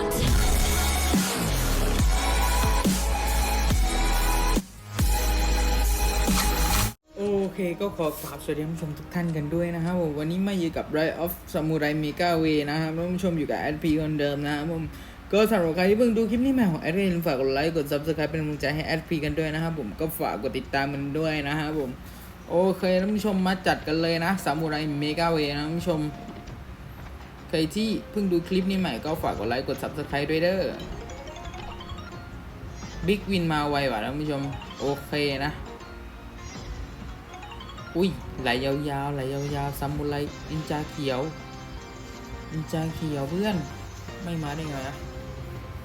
โอเคก็ขอกราบสวัสดีท่านผู้ชมทุกท่านกันด้วยนะครับผมวันนี้มาอยู่กับ Rise of Samurai Mega Way นะครับท่านผู้ชมอยู่กับแอดพีคนเดิมนะครับผมก็สำหรับใครที่เพิ่งดูคลิปนี้ใหม่ของแอดพีฝากกดไลค์กด Subscribe เป็นกำลังใจให้แอดพีกันด้วยนะครับผมก็ฝากกดติดตามกันด้วยนะครับผมโอเคท่านผู้ชมมาจัดกันเลยนะ Samurai Mega Way นะท่านผู้ชม ใครที่เพิ่งดูคลิปนี้ใหม่ก็ฝากกดไลค์กด Subscribe ด้วยเด้อบิ๊กวินมาไวว่ะท่านผู้ชม โอเคนะ อุ้ยไหลยาวๆไหลยาวๆซามูไรนินจาเขียวนินจาเขียวเพื่อน ไม่มาได้ไงนะ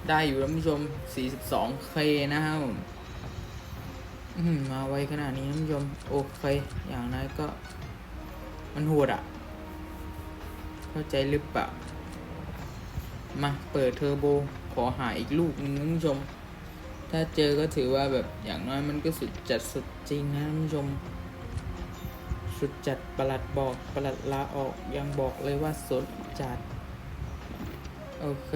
ได้อยู่ท่านผู้ชม 42 k นะครับมาไวขนาดนี้ท่านผู้ชม โอเค อย่างนั้นก็ มันโหดอะ เข้าใจหรือเปล่า มาเปิดเทอร์โบ ขอหาอีกลูกนึงท่านผู้ชม ถ้าเจอก็ถือว่าแบบอย่างน้อยมันก็สุดจัดสุดจริงนะท่านผู้ชม สุดจัดประหลัดบอกประหลัดลาออกยังบอกเลยว่าสุดจัด โอเค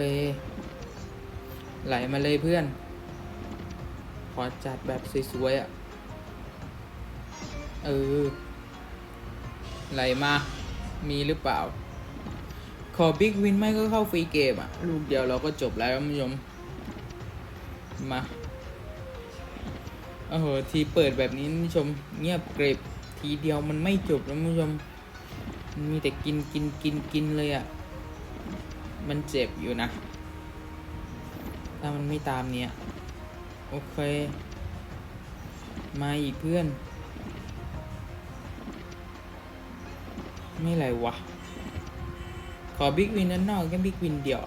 ไหลมาเลยเพื่อน ขอจัดแบบสวยๆอะ เออไหลมา มีหรือเปล่า ขอบิ๊กวินไม่ก็เข้าฟรีเกมอะลูกเดียวเราก็จบแล้วท่านผู้ชมมาโอ้โหทีเปิดแบบนี้ท่านผู้ชมเงียบเกรบทีเดียวมันไม่จบนะท่านผู้ชมมันมีแต่กินกินกินกินเลยอะมันเจ็บอยู่นะ ถ้ามันไม่ตามเนี้ยโอเค มาอีกเพื่อน ไม่ไรวะ ขอบิ๊กวินนั้นนอกแค่บิ๊กวินเดียว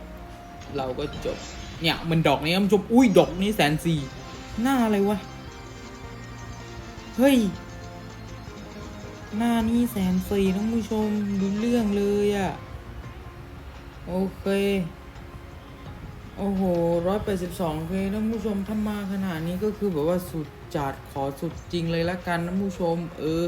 เราก็จบ เนี่ยมันดอกนี้ท่านผู้ชมอุ้ยดอกนี้แสนสี่หน้าอะไรวะ เฮ้ย หน้านี้แสนสี่ท่านผู้ชมดูเรื่องเลยอะ่ะ โอเค โอ้โหร้อยแปดสิบสองเคท่านผู้ชมถ้ามาขนาดนี้ก็คือแบบว่าสุดจัดขอสุดจริงเลยละกันท่านผู้ชม เออ